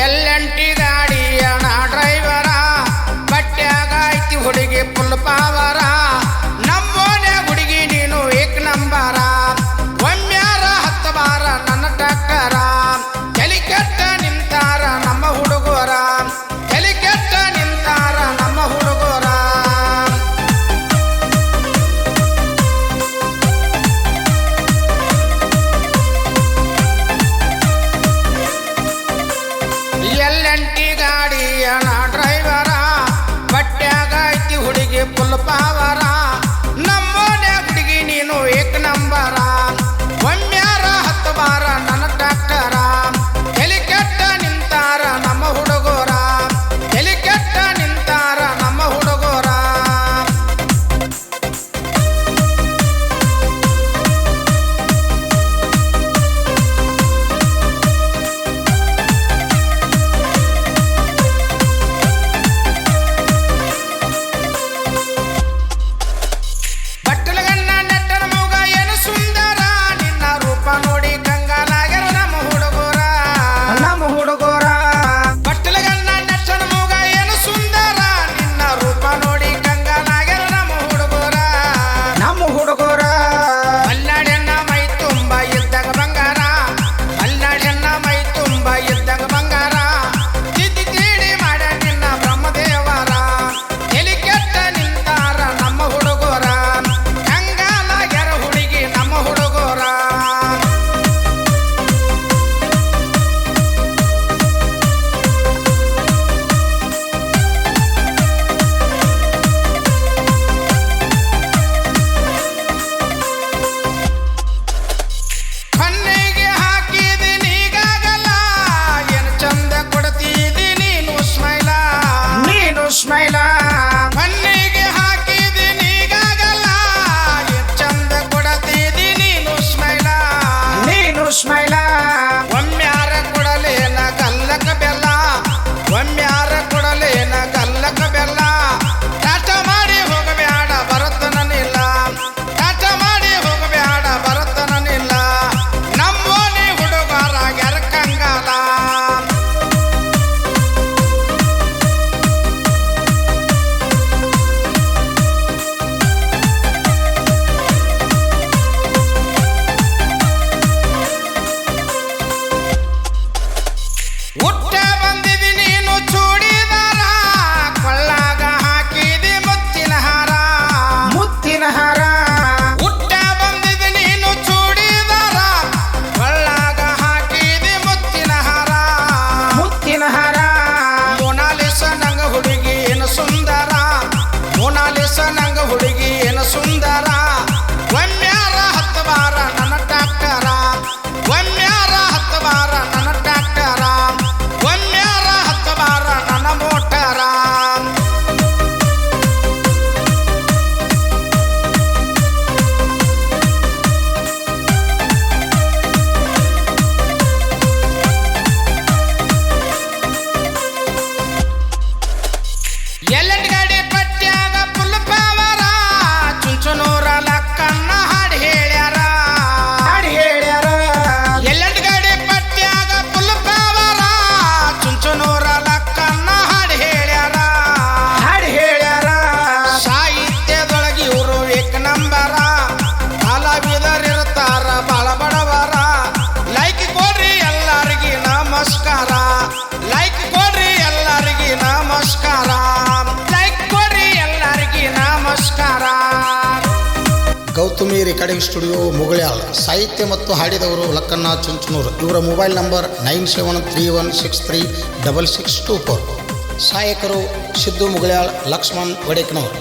ಎಲ್ಲಂಟಿದಾಡಿಯಣ ಡ್ರೈವರ ನಾ ಆಗಾಯ್ತಿ ಹುಡುಗಿ ಫುಲ್ ಪಾವರ? When me ನಮಸ್ಕಾರ. Gautami recording studio Mugalyal. ಸಾಹಿತ್ಯ ಮತ್ತು ಹಾಡಿದವರು ಲಕ್ಕಣ್ಣ ಚುಂಚನೂರು. ಇವರ mobile number nine seven three one six three double six two four. ಸಹಾಯಕರು ಸಿದ್ದು ಮುಗಳ್ಯಾಳ್, ಲಕ್ಷ್ಮಣ್ ಒಡೆಕನೂರ್